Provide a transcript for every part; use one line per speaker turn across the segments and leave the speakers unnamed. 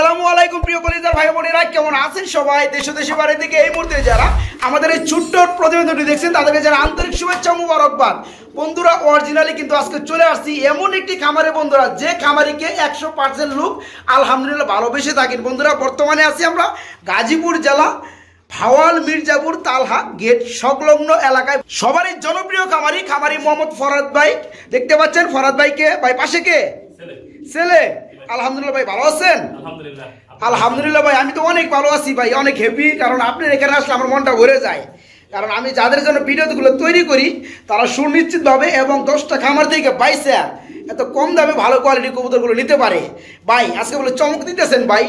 আসসালামু আলাইকুম প্রিয় কলিজার ভাই বোনেরা কেমন আছেন সবাই? দেশ দেশে বাড়ি থেকে এই মুহূর্তে যারা আমাদের এই ছোট্ট প্রতিবেদনটি দেখছেন তাদেরকে যারা আন্তরিক শুভেচ্ছা মুবারকবাদ। বন্ধুরা অরিজিনালি কিন্তু আজকে চলে আসছি এমন একটি খামারে বন্ধুরা যে খামারিকে একশো পার্সেন্ট লোক আলহামদুলিল্লাহ ভালোবেসে থাকেন। বন্ধুরা বর্তমানে আছি আমরা গাজীপুর জেলা ভাওয়াল মির্জাপুর তালহা গেট সংলগ্ন এলাকায়। সবারই জনপ্রিয় খামারি খামারি মোহাম্মদ ফরাদ ভাই। দেখতে পাচ্ছেন ফরাদ ভাইকে? ভাই পাশে কে?
ছেলে।
ছেলে। আলহামদুলিল্লাহ ভাই ভালো আছেন?
আলহামদুলিল্লাহ
আলহামদুলিল্লাহ ভাই আমি তো অনেক ভালো আছি ভাই অনেক হ্যাপি কারণ আপনি এখানে আসলে আমার মনটা ভরে যায়। কারণ আমি যাদের জন্য ভিডিওগুলো তৈরি করি তারা সুনিশ্চিতভাবে এবং দশটা খামার থেকে বাইসে এত কম দামে ভালো কোয়ালিটির কবুতরগুলো নিতে পারে। ভাই আজকে বলে চমক দিতেছেন ভাই।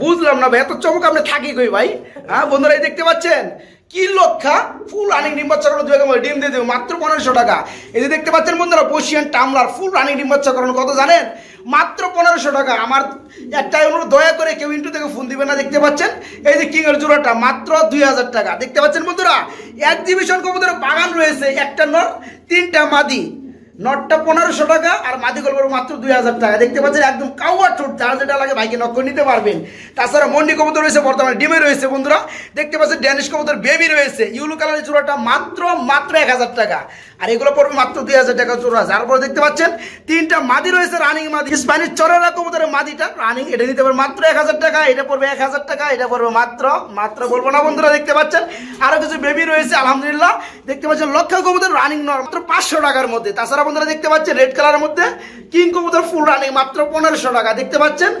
বুঝলাম না ভাই এত চমক আপনি থাকি কই ভাই? হ্যাঁ বন্ধুরা দেখতে পাচ্ছেন? কি লক্ষা ফুল রানিং ডিম বাচ্চা একবার দুই ডিম দিয়ে দেবে, মাত্র পনেরোশো টাকা। এই যে দেখতে পাচ্ছেন বন্ধুরা, বসিয়ান টামলার ফুল রানিং ডিম কত জানেন? মাত্র পনেরোশো টাকা। আমার একটাই অনুরোধ, দয়া করে কেউ ইন্টু থেকে ফোন দিবে না, দেখতে পাচ্ছেন? এই যে কিংয়ের জোড়াটা, মাত্র দুই হাজার টাকা। দেখতে পাচ্ছেন বন্ধুরা এক্সিবিশন কবুতরের বাগান রয়েছে, একটা নর, তিনটা মাদি। নটটা পনেরোশো টাকা আর মাদি গল্পের মাত্র দুই হাজার টাকা। দেখতে পাচ্ছেন একদম কাউয়া ঠোঁট, যার যেটা লাগে ভাইকে নক করে নিতে পারবেন। তাছাড়া মন্ডি কবুতর রয়েছে, বর্তমানে ডিমে রয়েছে বন্ধুরা। দেখতে পাচ্ছেন ড্যানিশ কবুতর বেবি রয়েছে। ইউলো কালারের চূড়াটা মাত্র মাত্র এক হাজার টাকা। আর এগুলো পড়বে মাত্র দুই হাজার টাকা চূড়া। তারপর দেখতে পাচ্ছেন, তিনটা মাদি রয়েছে রানিং মাদি। স্প্যানিশ চরেরা কবুতরের মাদিটা রানিং এটা নিতে পারবে মাত্র এক হাজার টাকা, এটা পড়বে এক হাজার টাকা, এটা পড়বে মাত্র মাত্র বলব না বন্ধুরা, দেখতে পাচ্ছেন। আরও কিছু বেবি রয়েছে, আলহামদুলিল্লাহ। দেখতে পাচ্ছেন লক্ষ কবুতর রানিং নর, মাত্র পাঁচশো টাকার মধ্যে। তাছাড়া বন্ধুরা দেখতে পাচ্ছেন রেড কালারের মধ্যে কিং কবুতর ফুল রানিং মাত্র পনেরোশো টাকা। দেখতে পাচ্ছেন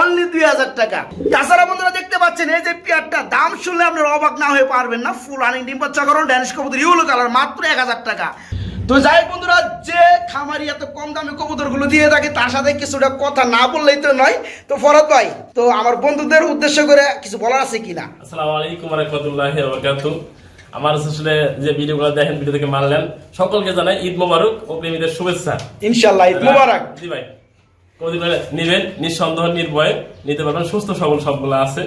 অনলি দুই হাজার টাকা। তাছাড়া বন্ধুরা দেখতে পাচ্ছেন, এই যে পেয়ারটা, দাম শুনলে আপনারা অবাক না হয়ে পারবেন না। ফুল রানিং ডিম বাচ্চা করুন ড্যানিশ কবুতর ইউলো কালার মাত্র এক হাজার টাকা। তো যাই বন্ধুরা, যে খামারি এত কম দামে কবুতরগুলো দিয়ে থাকে, তার সাথে কিছুটা কথা না বললেই তো নয়। তো ফরত ভাই, তো আমার বন্ধুদের উদ্দেশ্য করে কিছু বলার আছে কিনা?
আসসালামু আলাইকুম রহমতুল্লাহি ওয়া আমার আসলে যে ভিডিওগুলো দেখেন ভিডিও থেকে মানলেন সকলকে জানাই ঈদ মোবারক ও প্রেমীদের শুভেচ্ছা।
ইনশাল্লাহ ঈদ মুবারক।
জি ভাই। কোনদিন নিবেন? নিঃসন্দেহ নির্ভয়ে নিতে পারবেন। সুস্থ সবল সবগুলো আছে।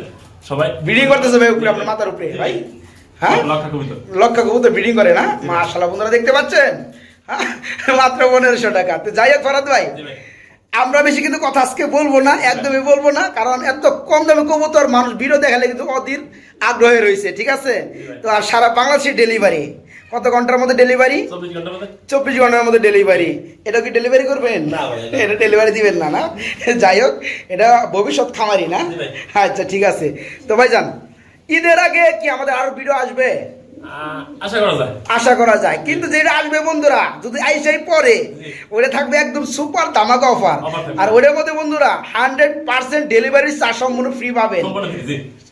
সবাই
ব্রিডিং করতেছে ভাই উপরে আপনার মাথার উপরে ভাই। হ্যাঁ?
লক্ষা কবিতা
লক্ষ কবুতর ব্রিডিং করে না? মাশাল্লাহ বন্ধুরা দেখতে পাচ্ছেন? হ্যাঁ, মাত্র পনেরোশো টাকা। তো যাই হোক ফরাদ ভাই।
জি ভাই।
আমরা বেশি কিন্তু কথা আজকে বলব না একদমই বলব না কারণ এত কম দামে কবুতর মানুষ ভিডিও দেখালে কিন্তু অধীর আগ্রহে রয়েছে ঠিক আছে? তো আর সারা বাংলাদেশের ডেলিভারি কত ঘণ্টার মধ্যে ডেলিভারি
চব্বিশ ঘণ্টার মধ্যে?
ডেলিভারি এটা কি ডেলিভারি করবেন?
না এটা-
ডেলিভারি দিবেন না না? যাই হোক এটা ভবিষ্যৎ খামারি না? আচ্ছা ঠিক আছে। তো ভাই যান ঈদের আগে কি আমাদের আরও ভিডিও আসবে?
আশা করা যায়।
আশা করা যায়। কিন্তু যেটা আসবে বন্ধুরা যদি আইসাই পরে। ওটা থাকবে একদম সুপার ধামাকা অফার আর ওটার মধ্যে বন্ধুরা হান্ড্রেড পার্সেন্ট ডেলিভারি চার্জ সম্পূর্ণ ফ্রি পাবেন।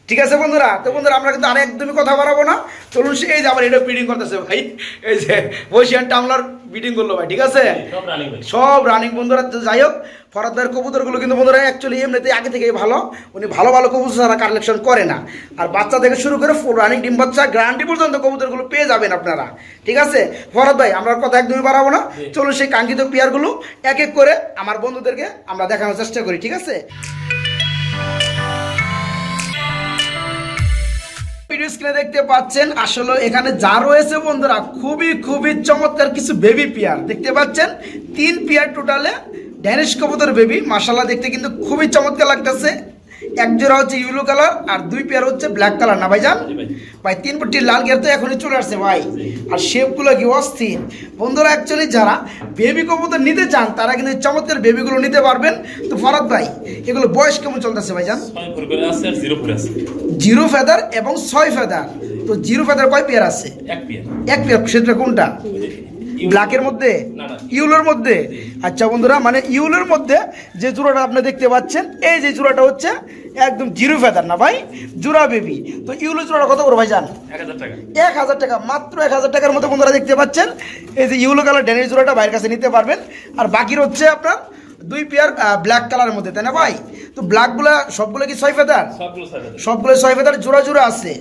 ঠিক আছে বন্ধুরা? তো বন্ধুরা আমরা কিন্তু আর একদমই কথা বাড়াবো না। চলুন সে এই যে আবার এটা বিডিং করতেছে ভাই। এই যে বসিয়ান টামলার বিডিং করল ভাই ঠিক আছে?
সব রানিং
বন্ধুরা যাই হোক ফরাদার কবুতরগুলো কিন্তু বন্ধুরা অ্যাকচুয়ালি এমনিতে আগে থেকেই ভালো। উনি ভালো ভালো কবুতর ছাড়া কালেকশন করে না। আর বাচ্চা থেকে শুরু করে ফুল রানিং ডিম বাচ্চা গ্যারান্টি পর্যন্ত কবুতরগুলো পেয়ে যাবেন আপনারা। ঠিক আছে? ফরাদ ভাই আমরা কথা একদমই বাড়াবো না। চলুন সেই কাঙ্ক্ষিত পেয়ারগুলো এক এক করে আমার বন্ধুদেরকে আমরা দেখানোর চেষ্টা করি ঠিক আছে? ভিডিও স্ক্রিনে দেখতে পাচ্ছেন আসলে এখানে যা রয়েছে বন্ধুরা খুবই খুবই চমৎকার কিছু বেবি পেয়ার দেখতে পাচ্ছেন তিন পেয়ার টোটালে ড্যানিশ কবুতর বেবি মাসাল্লাহ দেখতে কিন্তু খুবই চমৎকার লাগতেছে। এক জোড়া হচ্ছে ইউলো কালার আর দুই পেয়ার হচ্ছে ব্ল্যাক কালার না ভাইজান?
জি ভাই।
ভাই তিন পট্টি লাল গিয়ার তো এখনই চলে আসছে ভাই। আর শেপগুলো কি অস্থির। বন্ধুরা অ্যাকচুয়ালি যারা বেবি কবুতর নিতে চান তারা কিন্তু চমৎকার বেবিগুলো নিতে পারবেন। তো ফরাদ ভাই এগুলো বয়স কেমন চলতেছে ভাইজান?
জিরো
ফেদার এবং ছয় ফেদার। তো জিরো ফেদার কয় পেয়ার আছে?
এক পেয়ার
সেটা কোনটা? ব্ল্যাকের মধ্যে। ইউলোর মধ্যে? আচ্ছা বন্ধুরা মানে ইউলোর মধ্যে যে জোড়াটা আপনি দেখতে পাচ্ছেন এই যে জোড়াটা হচ্ছে একদম জিরো ফেদার না ভাই? জোড়া বেবি তো ইউলো জোড়াটা কত করে ভাই জান?
এক হাজার টাকা।
মাত্র এক হাজার টাকার মতো বন্ধুরা দেখতে পাচ্ছেন। এই যে ইউলো কালার ড্যানিশ জোড়াটা ভাইয়ের কাছে নিতে পারবেন। আর বাকির হচ্ছে আপনার দুই পেয়ার ব্ল্যাক কালারের মধ্যে তাই না ভাই? তো ব্ল্যাকগুলো সবগুলো কি ছয় ফেদার
সবগুলো ছয়
ফেদার জোড়া জোড়া আছে।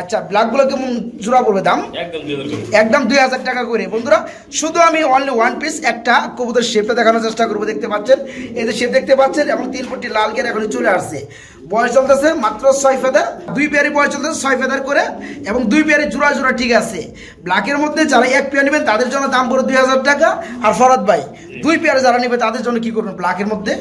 আচ্ছা ব্ল্যাকগুলো কেমন জোড়া পড়বে দাম?
একদম দুই হাজার
টাকা করে। বন্ধুরা শুধু আমি অনলি ওয়ান পিস একটা কবুতর শেপটা দেখানোর চেষ্টা করব দেখতে পাচ্ছেন? এই যে শেপ দেখতে পাচ্ছেন এবং তিন ফুটি লাল গেট এখন চলে আসছে। বয়স চলতেছে মাত্র ছয় ফেদার দুই পেয়ারি বয়স চলতেছে ছয় ফেদার করে এবং দুই পেয়ারি জোড়া জোড়া ঠিক আছে। ব্ল্যাকের মধ্যে যারা এক পেয়ার নেবেন তাদের জন্য দাম পড়ে দুই হাজার টাকা। আর ফরাদ ভাই দুই পেয়ারে যারা নেবে তাদের জন্য কি করবেন ব্ল্যাকের মধ্যে?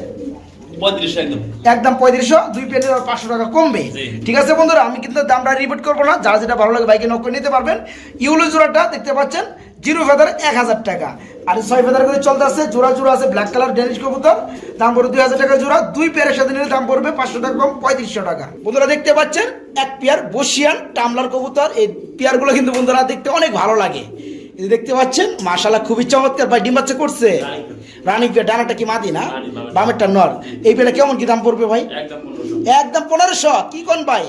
একদম।
পঁয়ত্রিশশো দুই আর পাঁচশো টাকা কমবে। ঠিক আছে বন্ধুরা আমি কিন্তু দামটা রিপিট করব না। যারা যেটা ভালো লাগে বাইকে নক করে নিতে পারবেন। ইউলো জোড়াটা দেখতে পাচ্ছেন জিরো ফেদার এক হাজার টাকা। আর ছয় ফেদার করে চলতে আছে জোড়া জোড়া আছে ব্ল্যাক কালার ডেনিশ কবুতর। দাম পড়বে দুই হাজার টাকা জোড়া দুই পেয়ারের সাথে নিলে দাম পড়বে পাঁচশো টাকা কম পঁয়ত্রিশশো টাকা। বন্ধুরা দেখতে পাচ্ছেন এক পেয়ার বসিয়ান টামলার কবুতর। এই পেয়ারগুলো কিন্তু বন্ধুরা দেখতে অনেক ভালো লাগে। দেখতে পাচ্ছেন খুবই চমৎকার। ভাই ডিম বাচ্চা করছে? রানিং পেয়ার ডানাটা কি মাদি না?
বামেরটা।
নর। এই পেয়ারটা কেমন কি দাম পড়বে ভাই?
একদম পনেরোশো।
একদম পনেরোশো। কি কোন ভাই?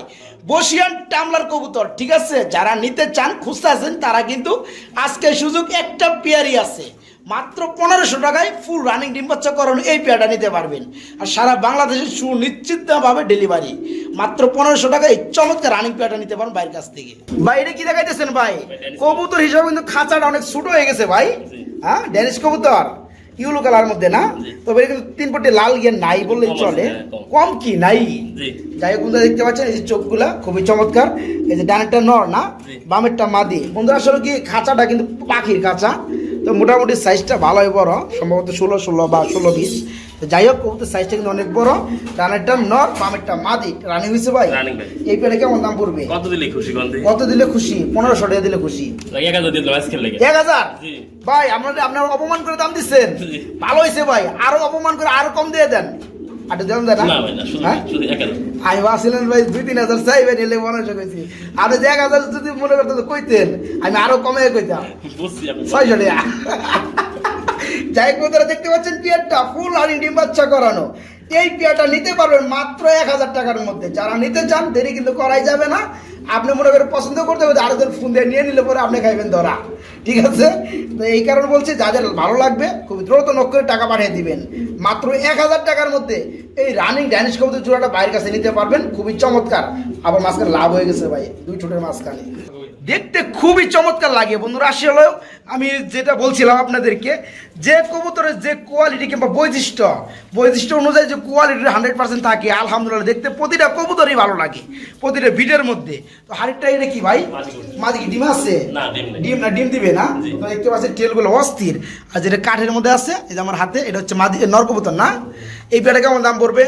বসিয়ান টামলার কবুতর ঠিক আছে? যারা নিতে চান খুঁজতে আছেন তারা কিন্তু আজকে সুযোগ একটা পেয়ারই আছে। মাত্র পনেরোশো টাকায় ফুল রানিং ডিম বাচ্চা করানো এই পেয়ারটা নিতে পারবেন। আর সারা বাংলাদেশে সুনিশ্চিতভাবে ডেলিভারি মাত্র পনেরোশো টাকায় চমৎকার রানিং পেয়ারটা নিতে পারেন বাইরের কাছ থেকে। বাইরে কি দেখাইতেছেন ভাই? কবুতর হিসাবে কিন্তু খাঁচাটা অনেক ছোট হয়ে গেছে ভাই। হ্যাঁ ড্যানিশ কবুতর। ইউলো কালার মধ্যে না? তবে কিন্তু তিন পটি লাল গিয়ে নাই বললেই
আছে,
চলে।
হ্যাঁ, কম।
কম কি নাই? যাই হোক বন্ধুরা দেখতে পাচ্ছেন এই যে চোখগুলা খুবই চমৎকার। এই যে ডানেরটা নর না? বামেরটা মাদি। বন্ধুরা আসলে কি খাঁচাটা কিন্তু পাখির খাঁচা। তো মোটামুটি সাইজটা ভালো ভালোই বড় সম্ভবত ষোলো ষোলো বা ষোলো বিশ যাই হোক কবুতর সাইজটা কিন্তু অনেক বড়। রানেরটা নর পামেরটা মাদি। রানি হয়েছে ভাই? এই পেলে কেমন দাম পড়বে?
কত দিলে খুশি
কত দিলে খুশি? পনেরোশো টাকা দিলে খুশি।
হাজার
এক হাজার? ভাই আপনার আপনার অপমান করে দাম দিচ্ছেন। ভালো হয়েছে ভাই। আরও অপমান করে আরও কম দিয়ে দেন। দেন হ্যাঁ?
শুধু এক হাজার
আমি ভাবছিলেন ভাই দুই তিন হাজার চাইবেন এলে মনে কইছি। আর যদি এক হাজার যদি মনে করতে কইতেন আমি আরও কমে কইতাম। ছয়শো টাকা। যাই বন্ধুরা দেখতে পাচ্ছেন পিয়ারটা ফুল হানি ডিম বাচ্চা করানো। এই নিতে পারবেন মাত্র এক হাজার টাকার মধ্যে। যারা নিতে চান দেরি কিন্তু করাই যাবে না। আপনি মনে করে পছন্দ করতে হবে আরও ফোন দিয়ে নিয়ে নিলে পরে আপনি খাইবেন ধরা। ঠিক আছে? তো এই কারণে বলছে, যাদের ভালো লাগবে, খুব দ্রুত নক করে টাকা পাঠিয়ে দিবেন। মাত্র এক হাজার টাকার মধ্যে এই রানিং ড্যানিশ কবুতর জোড়াটা বাইরের কাছে নিতে পারবেন। খুবই চমৎকার। আবার মাঝখানে লাভ হয়ে গেছে ভাই, দুই ঠোঁটের মাঝখানে। দেখতে খুবই চমৎকার লাগে বন্ধুরা। আসলে আমি যেটা বলছিলাম আপনাদেরকে যে কবুতরের যে কোয়ালিটি কিংবা বৈশিষ্ট্য বৈশিষ্ট্য অনুযায়ী যে কোয়ালিটি হান্ড্রেড পার্সেন্ট থাকে আলহামদুলিল্লাহ দেখতে প্রতিটা কবুতরই ভালো লাগে প্রতিটা ভিডের মধ্যে। তো হাড়িটা এটা কি ভাই।
মাদি
কি ডিম আছে?
ডিম
না ডিম দিবে না। তো দেখতে পাচ্ছেন টেলগুলো অস্থির। আর যেটা কাঠের মধ্যে আছে এই যে আমার হাতে এটা হচ্ছে মাদি নরকবুতর না? এই পেয়ারটা কেমন দাম পড়বে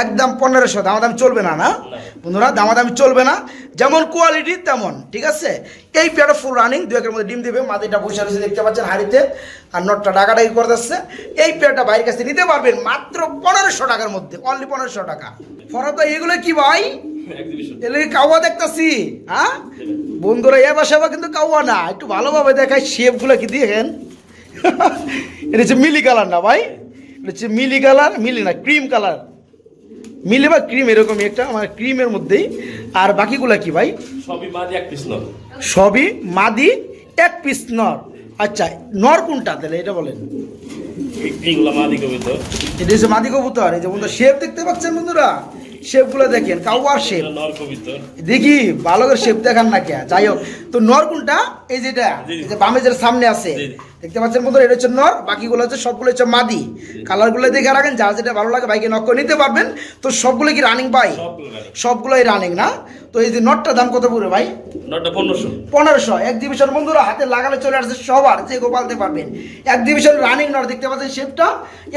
একদম পনেরোশো।
দামাদামি চলবে না না? বন্ধুরা দামাদামি চলবে না। যেমন কোয়ালিটি তেমন ঠিক আছে? এই পেয়ারটা ফুল রানিং দু একের মধ্যে ডিম দিবে মাদিটা বসে রয়েছে দেখতে পাচ্ছেন হাড়িতে আর নটটা ডাকাডাকি করে যাচ্ছে। এই পেয়ারটা বাইরের কাছে নিতে পারবেন মাত্র পনেরোশো টাকার মধ্যে অনলি পনেরোশো টাকা। ফরত এগুলো কি ভাই? এগুলো কাউয়া দেখতাছি? হ্যাঁ? বন্ধুরা এ বাসা কিন্তু কাউয়া না। একটু ভালোভাবে দেখায় শেপগুলো কি দেখেন? এটা হচ্ছে মিলি কালার না ভাই? হচ্ছে মিলি কালার মিলি না ক্রিম কালার। মিলি বা ক্রিম এরকমই একটা আমার ক্রিমের মধ্যেই। আর বাকিগুলা কি ভাই?
সবই মাদি এক পিস নয়
সবই মাদি এক পিস নর। আচ্ছা নর কোনটা তাহলে এটা বলেন।
এইগুলো মাদি কবিতা।
এটা হচ্ছে মাদি কবুতর এই যে বন্ধুরা শেপ দেখতে পাচ্ছেন বন্ধুরা? শেপগুলো দেখেন কাউয়ার শেপ দেখি ভালো করে শেপ দেখান না কে যাই হোক। তো নর কোনটা? এই যেটা যে বামে যেটা সামনে আছে। দেখতে পাচ্ছেন বন্ধুরা এটা হচ্ছে নর বাকিগুলো হচ্ছে সবগুলো হচ্ছে মাদি। কালারগুলো দেখে রাখেন যার যেটা ভালো লাগে বাইকে নক করে নিতে পারবেন। তো সবগুলো কি রানিং পাই সবগুলোই রানিং না? তো এই যে নটটা দাম কত পড়বে ভাই?
নটটা পনেরোশো।
পনেরোশো। এক্সিবিশন বন্ধুরা হাতে লাগালে চলে আসছে সবার যে গোপালতে পারবেন। এক্সিবিশন রানিং নট দেখতে পাচ্ছেন শেপটা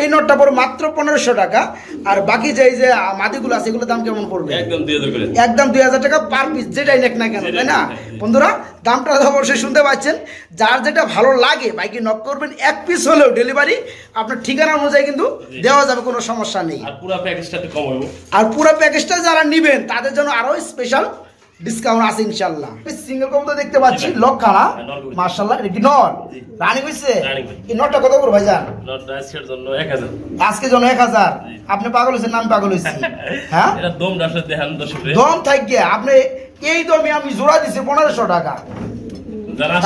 এই নটটা পড়বে মাত্র পনেরোশো টাকা। আর বাকি যে এই যে মাদিগুলো আছে এগুলো দাম কেমন পড়বে?
একদম দুই হাজার
একদম দুই হাজার টাকা পার পিস যেটাই নেক না কেন তাই না? বন্ধুরা দামটা অবশ্যই শুনতে পাচ্ছেন। যার যেটা ভালো লাগে বাইকে নক করবেন এক পিস হলেও ডেলিভারি আপনার ঠিকানা অনুযায়ী কিন্তু দেওয়া যাবে কোনো সমস্যা নেই।
আর পুরো প্যাকেজটা কম হইব
আর পুরো প্যাকেজটা যারা নিবেন তাদের জন্য আরও স্পেশাল ডিসকাউন্ট আছে ইনশাল্লাহ সিঙ্গেল কবুতর দেখতে পাচ্ছি
নর কবুতর।
মার্শাল্লাহ এটা কি নর রানি
রানিং।
এই নরটা কত করে ভাইজান?
নটটা আজকের জন্য এক হাজার।
আজকে জন এক হাজার। আপনি পাগল হয়েছেন নাম পাগল হয়েছি হ্যাঁ?
এটা দম ডাসলে দেখান দর্শক
দম থাকবে আপনি এই দমে আমি জোড়া দিছি পনেরোশো টাকা।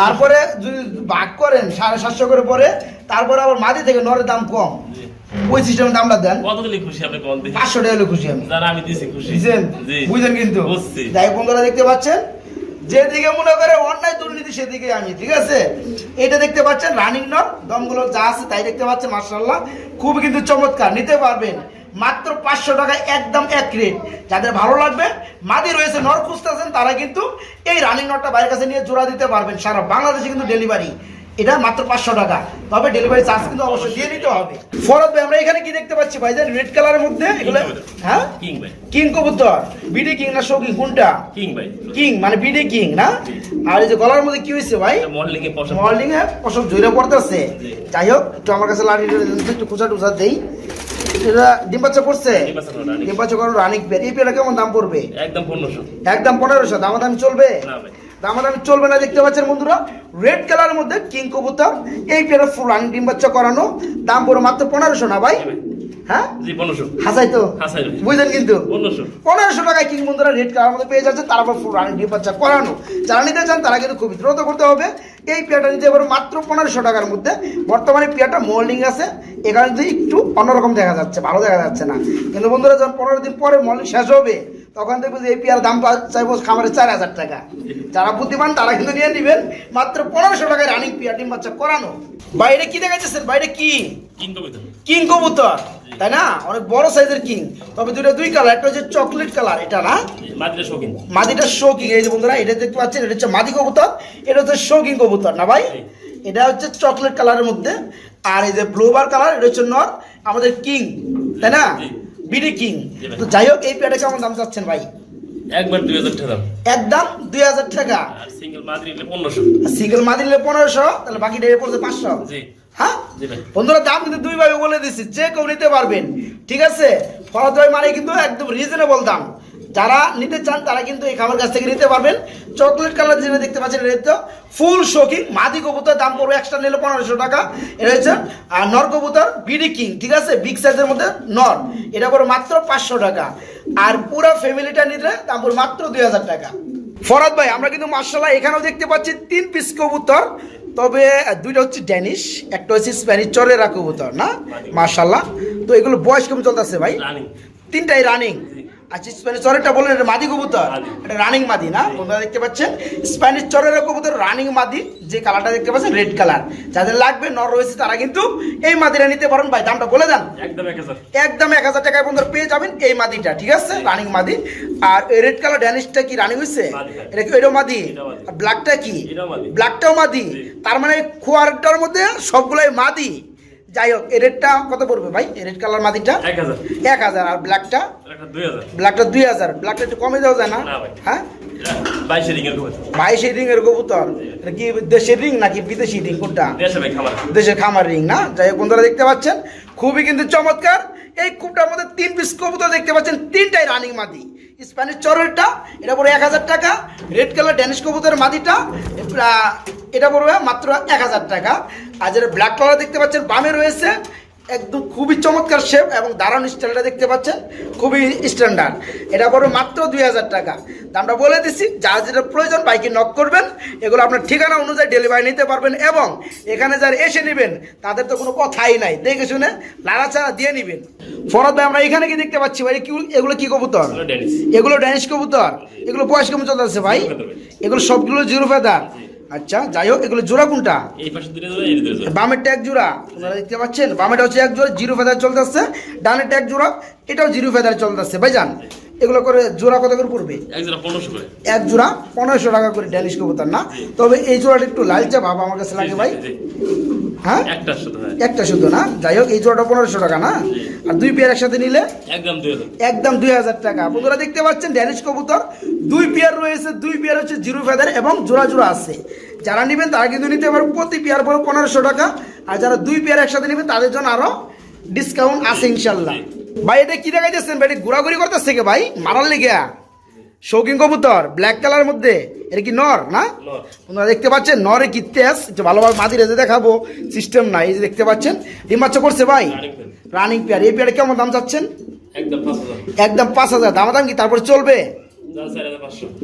তারপরে যদি ভাগ করেন সাড়ে সাতশো করে পরে তারপরে আবার মাদি থেকে নরের দাম কম। ওই সিস্টেমের দামটা দেন।
কত দিলে খুশি আপনি কম দিন
পাঁচশো টাকা হলে খুশি আমি।
যারা আমি দিছি খুশি।
বুঝছেন? কিন্তু? যাই বন্ধুরা দেখতে পাচ্ছেন? যেদিকে মনে করে অন্যায় দুর্নীতি সেদিকে আমি ঠিক আছে? এটা দেখতে পাচ্ছেন রানিং নট দমগুলো যা আছে তাই দেখতে পাচ্ছেন মার্শাল্লাহ খুব কিন্তু চমৎকার নিতে পারবেন। মাত্র পাঁচশো টাকা একদম এক রেট যাদের ভালো লাগবে মাদি রয়েছে নর খুঁজতেছেন তারা কিন্তু এই রানিং নটটা বাইরের কাছে নিয়ে জোড়া দিতে পারবেন। সারা বাংলাদেশে কিন্তু ডেলিভারি এটা মাত্র পাঁচশো টাকা। তবে ডেলিভারি চার্জ কিন্তু অবশ্যই দিয়ে নিতে হবে। ফরত ভাই আমরা এখানে কি দেখতে পাচ্ছি ভাই? রেড কালারের মধ্যে এগুলো হ্যাঁ?
কিং ভাই।
কিং কবুতর। বিডি কিং না শো কিং কোনটা?
কিং ভাই।
কিং মানে বিডি কিং না? আর এই যে গলার মধ্যে কি হয়েছে ভাই?
মডেলিং এ পছন্দ
মর্নিং এ পশম জুড়ে পড়তেছে। যাই হোক একটু আমার কাছে লাঠি একটু খুচা টুচা দেই। এটা ডিম বাচ্চা করছে?
ডিম বাচ্চা
করার রানিক পেয়ার এই পেয়ারটা কেমন দাম পড়বে?
একদম পনেরোশো।
একদম পনেরোশো। দামা দামি চলবে?
না ভাই।
দামা দামি চলবে না দেখতে পাচ্ছেন বন্ধুরা? রেড কালারের মধ্যে কিং কবুতর এই পেয়ারের ফুল রানিং ডিম বাচ্চা করানো। দাম পড়বে মাত্র পনেরোশো না ভাই? হ্যাঁ? হাসাই তো? বুঝলেন কিন্তু?
পনেরোশো।
টাকায় কিং বন্ধুরা রেড কালার মধ্যে পেয়ে যাচ্ছে তারপর ফুল রানিং ডিম বাচ্চা করানো। যারা নিতে চান তারা কিন্তু খুবই দ্রুত করতে হবে। এই পেয়ারটা নিতে পারো মাত্র পনেরোশো টাকার মধ্যে, বর্তমানে পেয়ারটা মোল্ডিং আছে, এখানে যদি একটু অন্যরকম দেখা যাচ্ছে, ভালো দেখা যাচ্ছে না। কিন্তু বন্ধুরা, যখন পনেরো দিন পরে মোল্ডিং শেষ হবে, তখন দেখব যে এই পেয়ার দাম চাইব খামারে চার হাজার টাকা। যারা বুদ্ধিমান, তারা কিন্তু নিয়ে নেবেন মাত্র পনেরোশো টাকায় রানিং পেয়ার, ডিম বাচ্চা করানো। বাইরে কি দেখাচ্ছেন বাইরে কি?
কিং
কবুতর তাই না? অনেক বড় সাইজের কিং তবে দুটো দুই কালার একটা হচ্ছে চকলেট কালার এটা না? মাদিটা শৌকিং এই যে বন্ধুরা এটা দেখতে পাচ্ছেন এটা হচ্ছে মাদি কবুতর এটা হচ্ছে শৌকিং কবুতর না ভাই? এটা হচ্ছে চকলেট কালারের মধ্যে। আর এই যে ব্লুবার কালার এটা হচ্ছে নর আমাদের কিং তাই না? বিডি কিং তো যাই হোক এই পেয়ারটা কেমন দাম চাচ্ছেন ভাই?
একবার দুই হাজার টাকা
একদম দুই হাজার টাকা।
সিঙ্গেল মাদ্রি নিলে পনেরোশো।
সিঙ্গেল মাদি নিলে পনেরোশো তাহলে বাকি ডেড়ে পড়ছে পাঁচশো।
জি।
হ্যাঁ? বন্ধুরা দাম কিন্তু দুই ভাবে বলে দিচ্ছি যে কেউ নিতে পারবেন ঠিক আছে? ফরদ ভাই মানে কিন্তু একদম রিজনেবল দাম। যারা নিতে চান তারা কিন্তু এই খাবার কাছ থেকে নিতে পারবেন। চকলেট কালার যেটা দেখতে পাচ্ছেন এটা তো ফুল শোকিং মাদি কবুতর দাম পড়বে এক্সট্রা নিলে পনেরোশো টাকা। এটা হচ্ছে আর নর কবুতর বিডি কিং ঠিক আছে? বিগ সাইজের মধ্যে নর। এটা পড়বে মাত্র পাঁচশো টাকা। আর পুরো ফ্যামিলিটা নিলে দাম পড়বে মাত্র দুই হাজার টাকা। ফরাদ ভাই আমরা কিন্তু মার্শাল্লাহ এখানেও দেখতে পাচ্ছি তিন পিস কবুতর। তবে দুইটা হচ্ছে ড্যানিশ একটা হচ্ছে স্প্যানিশ চরেরা কবুতর না? মার্শাল্লাহ তো এগুলো বয়স কেমন চলতেছে ভাই?
রানিং
তিনটাই রানিং আচ্ছা স্প্যানিশ চরেরটা বললেন এটা মাদি কবুতর। এটা রানিং মাদি না? বন্ধুরা দেখতে পাচ্ছেন? স্প্যানিশ চরের কবুতর রানিং মাদি যে কালারটা দেখতে পাচ্ছেন রেড কালার যাদের লাগবে নর রয়েছে তারা কিন্তু এই মাদিটা নিতে পারেন। ভাই দামটা বলে দেন।
একদম এক হাজার।
টাকায় বন্ধুরা পেয়ে যাবেন এই মাদিটা ঠিক আছে? রানিং মাদি। আর এই রেড কালার ড্যানিশটা কি রানিং হয়েছে
হ্যাঁ।
এটা কি
এটাও মাদি।
ব্ল্যাকটা কি? ব্ল্যাকটাও মাদি। তার মানে খোয়ারটার মধ্যে সবগুলাই মাদি। যাই হোক রেডটা কত পড়বে ভাই? এই রেড কালার মাদিটা?
এক হাজার।
আর ব্ল্যাকটা ব্ল্যাকটা দুই হাজার। ব্ল্যাকটা একটু কমে দেওয়া যায় না? হ্যাঁ?
বাইশে রিং এর
কবুতর। কি দেশের রিং নাকি বিদেশি রিং? কোনটা?
দেশে ভাই খাবার
দেশের খামার রিং না? যাই হোক বন্ধুরা দেখতে পাচ্ছেন খুবই কিন্তু চমৎকার। এই কূপটার মধ্যে তিন পিস কবুতর দেখতে পাচ্ছেন তিনটাই রানিং মাদি। স্প্যানিশ চরেরটা এটা পড়বে এক হাজার টাকা। রেড কালার ড্যানিশ কবুতরের মাদিটা এটা পড়বে মাত্র এক হাজার টাকা। আর যেটা ব্ল্যাক কালার দেখতে পাচ্ছেন, বামে রয়েছে একদম খুবই চমৎকার শেপ এবং দারুণ স্টাইলটা দেখতে পাচ্ছেন খুবই স্ট্যান্ডার্ড এটা পড়বে মাত্র দুই হাজার টাকা। দামটা বলে দিচ্ছি যার যেটা প্রয়োজন বাইকে নক করবেন এগুলো আপনার ঠিকানা অনুযায়ী ডেলিভারি নিতে পারবেন এবং এখানে যারা এসে নেবেন তাদের তো কোনো কথাই নাই। দেখে শুনে লাড়াচাড়া দিয়ে নেবেন। ফরদ ভাই আমরা এখানে কি দেখতে পাচ্ছি ভাই? এগুলো কি কবুতর?
এগুলো ড্যানিশ
কবুতর? এগুলো বয়স কেমন চলতেছে ভাই।
ভাই।
এগুলো সবগুলো জিরো ফেদার। আচ্ছা যাই হোক এগুলো জোড়া কোনটা?
এই পাশে দুটো জোড়া এই দুটো জোড়া।
বামেরটা এক জোড়া আপনারা দেখতে পাচ্ছেন? বামেরটা হচ্ছে এক জোড়া জিরো ফেদার চলতেছে ডানেরটা এক জোড়া এটাও জিরো ফেদার চলতেছে ভাইজান এগুলো করে জোড়া কত করে পড়বে?
এক জোড়া পনেরোশো
টাকা করে ড্যানিশ কবুতর না? তবে এই জোড়াটা একটু লালচে ভাব আমার কাছে লাগে ভাই। হ্যাঁ?
একটা শুধু হয়।
একটা শুধু না? যাই হোক এই জোড়াটা পনেরোশো টাকা না? আর দুই পেয়ার একসাথে নিলে?
একদম দুই হাজার।
একদম দুই হাজার টাকা। বন্ধুরা দেখতে পাচ্ছেন ড্যানিশ কবুতর দুই পেয়ার রয়েছে দুই পেয়ার হচ্ছে জিরো ফেদার এবং জোড়া জোড়া আছে। যারা নেবেন তারা কিন্তু নিতে পারবেন প্রতি পেয়ার পরে পনেরোশো টাকা। আর যারা দুই পেয়ার একসাথে নেবেন তাদের জন্য আরও ডিসকাউন্ট আছে ইনশাল্লাহ ভাই এটা কি দেখা যাচ্ছেন ভাই ঘোরাঘুরি করতেছে কে ভাই? মারার লেগে। শৌখিন কবুতর ব্ল্যাক কালার মধ্যে। এটা কি নর না। আপনারা দেখতে পাচ্ছেন? নরে কি তেজ? যে ভালোভাবে মাদি রেজে দেখাবো। সিস্টেম নাই এই যে দেখতে পাচ্ছেন? ডিম বাচ্চা করছে ভাই? Running pair. এই পেয়ারে কেমন দাম চাচ্ছেন?
একদম পাঁচ হাজার।
একদম পাঁচ হাজার। দামাদাম কি তারপর চলবে?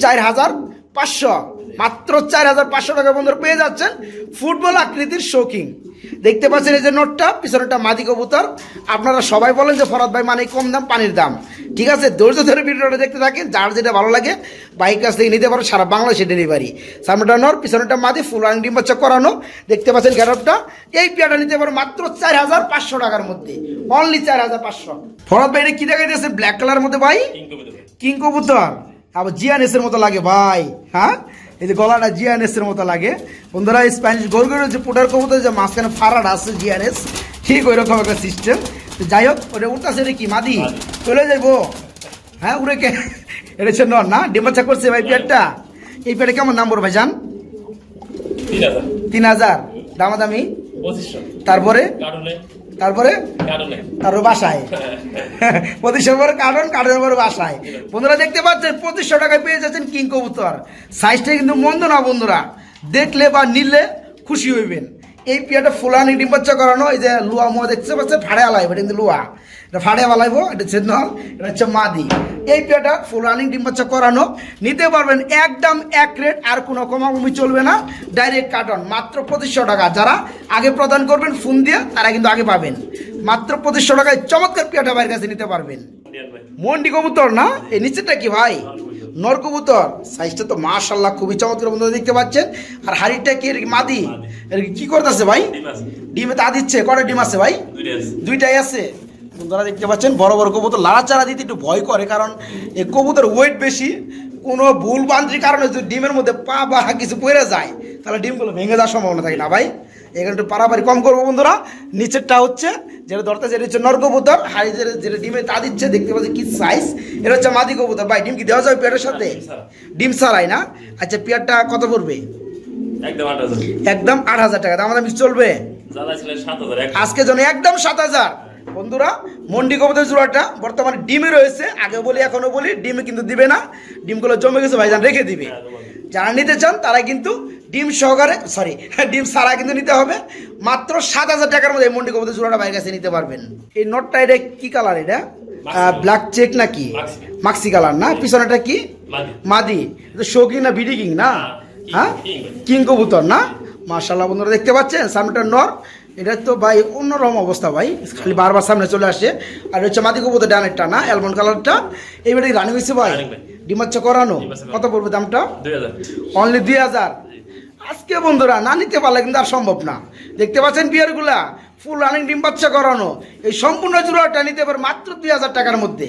চার হাজার পাঁচশো।
মাত্র চার হাজার পাঁচশো টাকা বন্ধুরা পেয়ে যাচ্ছেন ফুটবল আকৃতির শৌখিন। দেখতে পাচ্ছেন এই যে নোটটা পিছনেটা মাদি কবুতর। আপনারা সবাই বলেন যে ফরাদ ভাই মানে কম দাম পানির দাম। ঠিক আছে ধৈর্য ধরে ভিডিওটা দেখতে থাকেন যার যেটা ভালো লাগে বাইক কাছ থেকে নিতে পারো সারা বাংলাদেশে ডেলিভারি সামনেটা নর পিছনেটা মাদি ফুল রানিং ডিম বাচ্চা করানো। দেখতে পাচ্ছেন গ্যারপটা এই পেয়ারটা নিতে পারো মাত্র চার হাজার পাঁচশো টাকার মধ্যে। অনলি চার হাজার পাঁচশো। ফরাদ ভাই এটা কি দেখা যাচ্ছে ব্ল্যাক কালার মধ্যে ভাই?
কিং কবিতা ভাই।
কিং কবুতর। আবার জিয়ানেসের মতো লাগে ভাই হ্যাঁ? এই যে গলাটা জিয়ানেস এর মতো লাগে। বন্ধুরা এই স্প্যানিশ গরগরের যে পোটার কবুতর যে মাঝখানে ফারাটা আছে জিয়ানেস ঠিক ওই রকম একটা সিস্টেম যাই হোক ওটা উঠতেছে এটা কি মাদি। চলে যাইবো। হ্যাঁ উড়ে কে? এটা নর না? ডিমাচা করছে ভাই পেয়ারটা এই পেয়ারে কেমন নাম্বার ভাই জান?
তিন হাজার।
দামাদামি? তারপরে? তারপরে? তারপর বাসায়। পঁচিশশো পরে কার্টন কার্টনের পরে বাসায়। বন্ধুরা দেখতে পাচ্ছেন পঁচিশশো টাকায় পেয়ে যাচ্ছেন কিং কবুতর। সাইজটা কিন্তু মন্দ না বন্ধুরা। দেখলে বা নিলে খুশি হইবেন। এই পিয়াটা ফুলানি ডিম বাচ্চা করানো এই যে লুয়া মোয়া দেখতে পাচ্ছে ফাড়ে আলাই এটা কিন্তু লুয়া। এটা ফাড়ে আলাইব এটা হচ্ছে নল এটা হচ্ছে মাদি। এই পেয়াটা ফুল রানিং ডিম বাচ্চা করানো। নিতে পারবেন একদম এক রেট আর কোনো কমাকমি চলবে না। ডাইরেক্ট কার্টন মাত্র পঁচিশশো টাকা। যারা আগে প্রদান করবেন ফোন দিয়ে তারা কিন্তু আগে পাবেন। মাত্র পঁচিশশো টাকায় চমৎকার পিয়াটা বাইরের কাছে নিতে পারবেন। মন্ডি কবুতর না? এই নিচেটা কি ভাই? নর কবুতর। সাইজটা তো মাশাল্লাহ খুবই চমৎকার বন্ধুরা দেখতে পাচ্ছেন। আর হাড়িটা কি? মাদি? এর কি করতেছে ভাই?
ডিমে
তা দিচ্ছে? কটা ডিম আছে ভাই? দুইটাই আছে? বন্ধুরা দেখতে পাচ্ছেন বড় বড় কবুতর লাড়াচাড়া দিতে একটু ভয় করে কারণ এই কবুতর ওয়েট বেশি কোনো ভুল বান্তির কারণে যদি ডিমের মধ্যে পা বা কিছু পড়ে যায় তাহলে ডিমগুলো ভেঙে যাওয়ার সম্ভাবনা থাকে না ভাই। এখানে একটু পারাপারি কম করব বন্ধুরা। নিচেরটা হচ্ছে যেটা ধরতে যেটা হচ্ছে নর কবুতর। হাড়ি যেটা যেটা ডিমে তা দিচ্ছে দেখতে পাচ্ছি কি সাইজ এটা হচ্ছে মাদি কবুতর। ভাই ডিম কি দেওয়া যাবে পেয়ারের সাথে?
ডিম
ছাড়াই না? আচ্ছা পেয়ারটা কত পড়বে?
একদম আট হাজার।
টাকা। দাম দামি চলবে? আজকে জন্য একদম সাত হাজার। বন্ধুরা মন্ডি কবুতর জোড়াটা বর্তমানে ডিমে রয়েছে। আগে বলি এখনও বলি ডিমে কিন্তু দিবে না। ডিমগুলো জমে গেছে ভাইজান রেখে দিবে।
হ্যাঁ,
যারা নিতে চান তারা কিন্তু ডিম সহকারে সরি ডিম সারা কিন্তু নিতে হবে। মাত্র সাত হাজার টাকার মধ্যে এই মন্ডি কবুতর জোড়াটা বাইরের কাছে নিতে পারবেন। এই নোটটা এটা কি কালার এটা? ব্ল্যাক চেক নাকি?
মাক্সি।
কালার না? পিছনেটা কি?
মাদি।
এটা না বিডি কিং না?
হ্যাঁ,
হ্যাঁ?
কিং। কিং
কবুতর না? মার্শাল্লাহ বন্ধুরা দেখতে পাচ্ছেন সামনেটা নর। এটা তো ভাই অন্যরকম অবস্থা ভাই। খালি বারবার সামনে চলে আসে। আর হচ্ছে মাদি কবুতর ডানেরটা না অ্যালমন্ড কালারটা এইবারে রানি হয়েছে ভাই। ডিমাচ্ছা করানো? কত পড়বে দামটা? অনলি দুই হাজার। আজকে বন্ধুরা না নিতে পারলে কিন্তু আর সম্ভব না। দেখতে পাচ্ছেন বিয়ারগুলা? ফুল রানিং ডিম বাচ্চা করানো। এই সম্পূর্ণ জোড়াটা নিতে পারে মাত্র দুই হাজার টাকার মধ্যে।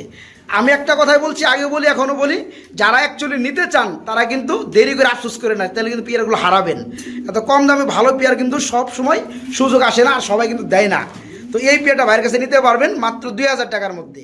আমি একটা কথাই বলছি আগে বলি, এখনও বলি, যারা অ্যাকচুয়ালি নিতে চান, তারা কিন্তু দেরি করে আফসোস করে না, তাহলে কিন্তু পেয়ারগুলো হারাবেন। এত কম দামে ভালো পেয়ার কিন্তু সব সময় সুযোগ আসে না, আর সবাই কিন্তু দেয় না। তো এই পেয়ারটা ভাইয়ের কাছে নিতে পারবেন মাত্র দুই হাজার টাকার মধ্যে।